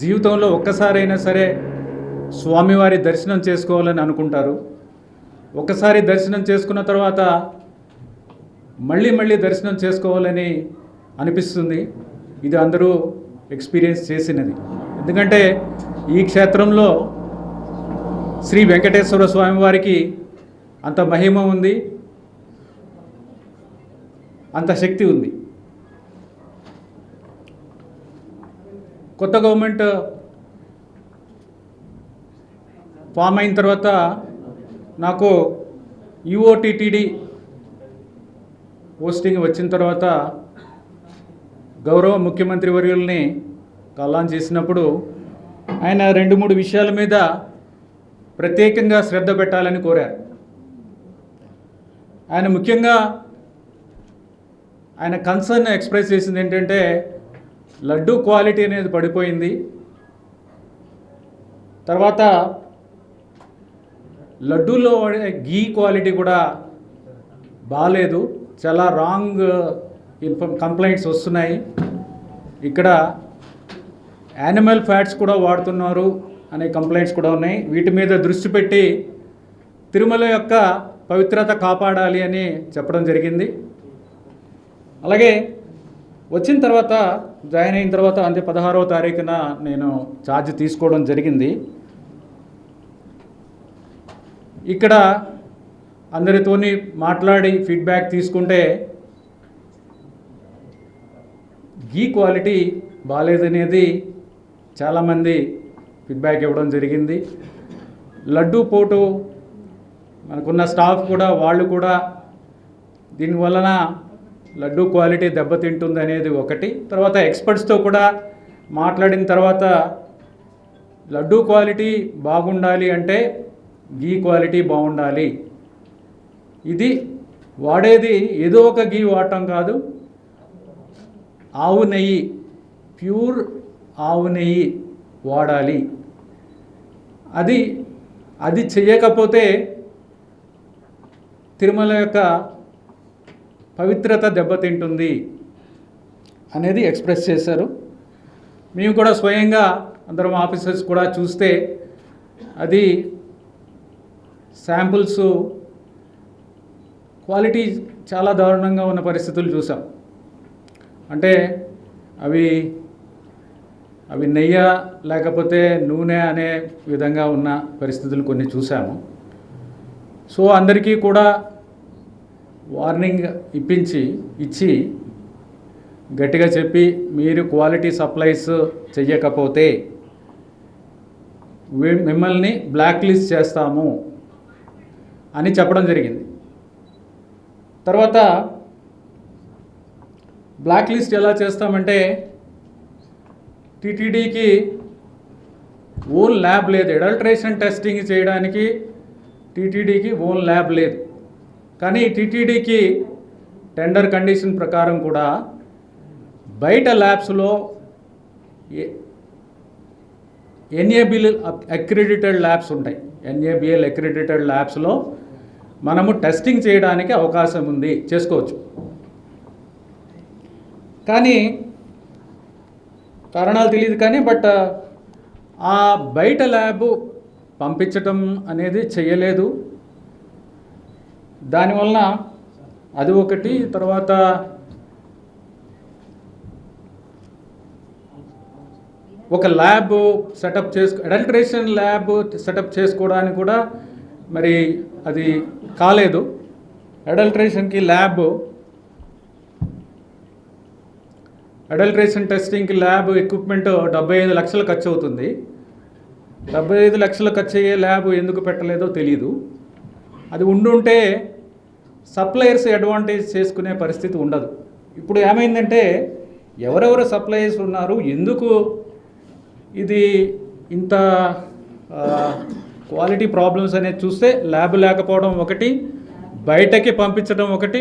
జీవితంలో ఒక్కసారైనా సరే స్వామివారి దర్శనం చేసుకోవాలని అనుకుంటారు. ఒకసారి దర్శనం చేసుకున్న తర్వాత మళ్ళీ మళ్ళీ దర్శనం చేసుకోవాలని అనిపిస్తుంది. ఇది అందరూ ఎక్స్పీరియన్స్ చేసినది. ఎందుకంటే ఈ క్షేత్రంలో శ్రీ వెంకటేశ్వర స్వామివారికి అంత మహిమ ఉంది. అంత శక్తి ఉంది. కొత్త గవర్నమెంట్ ఫామ్ అయిన తర్వాత నాకు యుఓటిటిడి పోస్టింగ్ వచ్చిన తర్వాత గౌరవ ముఖ్యమంత్రి వర్యుల్ని కలాన్ చేసినప్పుడు ఆయన రెండు మూడు విషయాల మీద ప్రత్యేకంగా శ్రద్ధ పెట్టాలని కోరారు. ఆయన ముఖ్యంగా ఆయన కన్సర్న్ ఎక్స్ప్రెస్ చేసింది ఏంటంటే లడ్డు క్వాలిటీ అనేది పడిపోయింది. తర్వాత లడ్డూలో వాడే గీ క్వాలిటీ కూడా బాగాలేదు చాలా రాంగ్ ఇన్ఫర్మ్ కంప్లైంట్స్ వస్తున్నాయి. ఇక్కడ యానిమల్ ఫ్యాట్స్ కూడా వాడుతున్నారు అనే కంప్లైంట్స్ కూడా ఉన్నాయి. వీటి మీద దృష్టి పెట్టి తిరుమల యొక్క పవిత్రత కాపాడాలి అని చెప్పడం జరిగింది. అలాగే వచ్చిన తర్వాత జాయిన్ అయిన తర్వాత అంటే పదహారవ తారీఖున నేను ఛార్జ్ తీసుకోవడం జరిగింది. ఇక్కడ అందరితోని మాట్లాడి ఫీడ్బ్యాక్ తీసుకుంటే గీ క్వాలిటీ బాగాలేదనేది చాలామంది ఫీడ్బ్యాక్ ఇవ్వడం జరిగింది. లడ్డూ పోటు మనకున్న స్టాఫ్ కూడా వాళ్ళు కూడా దీనివలన లడ్డు క్వాలిటీ దెబ్బతింటుంది అనేది ఒకటి. తర్వాత ఎక్స్పర్ట్స్తో కూడా మాట్లాడిన తర్వాత లడ్డు క్వాలిటీ బాగుండాలి అంటే గీ క్వాలిటీ బాగుండాలి. ఇది వాడేది ఏదో ఒక గీ వాడటం కాదు. ఆవు నెయ్యి ప్యూర్ ఆవు నెయ్యి వాడాలి. అది అది చేయకపోతే తిరుమల యొక్క పవిత్రత దెబ్బతింటుంది అనేది ఎక్స్ప్రెస్ చేశారు. మేము కూడా స్వయంగా అందరం ఆఫీసర్స్ కూడా చూస్తే అది శాంపుల్స్ క్వాలిటీ చాలా దారుణంగా ఉన్న పరిస్థితులు చూసాం. అంటే అవి అవి నెయ్య లేకపోతే నూనె అనే విధంగా ఉన్న పరిస్థితులు కొన్ని చూసాము. సో అందరికీ కూడా వార్నింగ్ ఇప్పించి ఇచ్చి గట్టిగా చెప్పి మీరు క్వాలిటీ సప్లైస్ చెయ్యకపోతే మిమ్మల్ని బ్లాక్ లిస్ట్ చేస్తాము అని చెప్పడం జరిగింది. తర్వాత బ్లాక్ లిస్ట్ ఎలా చేస్తామంటే టీటీడీకి ఓన్ ల్యాబ్ లేదు. అడల్ట్రేషన్ టెస్టింగ్ చేయడానికి టీటీడీకి ఓన్ ల్యాబ్ లేదు. కానీ టీటీడీకి టెండర్ కండిషన్ ప్రకారం కూడా బయట ల్యాబ్స్లో ఎన్ఏబిఎల్ అక్రిడిటెడ్ ల్యాబ్స్ ఉంటాయి. ఎన్ఏబిఎల్ అక్రిడిటెడ్ ల్యాబ్స్లో మనము టెస్టింగ్ చేయడానికి అవకాశం ఉంది. చేసుకోవచ్చు. కానీ కారణాలు తెలియదు కానీ బట్ ఆ బయట ల్యాబ్ పంపించటం అనేది చేయలేదు. దానివలన అది ఒకటి తర్వాత ఒక ల్యాబ్ సెటప్ చేసుకు అడల్ట్రేషన్ ల్యాబ్ సెటప్ చేసుకోవడానికి కూడా మరి అది కాలేదు. అడల్ట్రేషన్కి ల్యాబ్ అడల్ట్రేషన్ టెస్టింగ్కి ల్యాబ్ ఎక్విప్మెంట్ డెబ్బై ఐదు లక్షలు ఖర్చు అవుతుంది డెబ్బై ఐదు లక్షలు ఖర్చు అయ్యే ల్యాబ్ ఎందుకు పెట్టలేదో తెలీదు. అది ఉండుంటే సప్లయర్స్ అడ్వాంటేజ్ చేసుకునే పరిస్థితి ఉండదు. ఇప్పుడు ఏమైందంటే ఎవరెవరు సప్లయర్స్ ఉన్నారు ఎందుకు ఇది ఇంత క్వాలిటీ ప్రాబ్లమ్స్ అనేది చూస్తే ల్యాబ్ లేకపోవడం ఒకటి బయటకి పంపించడం ఒకటి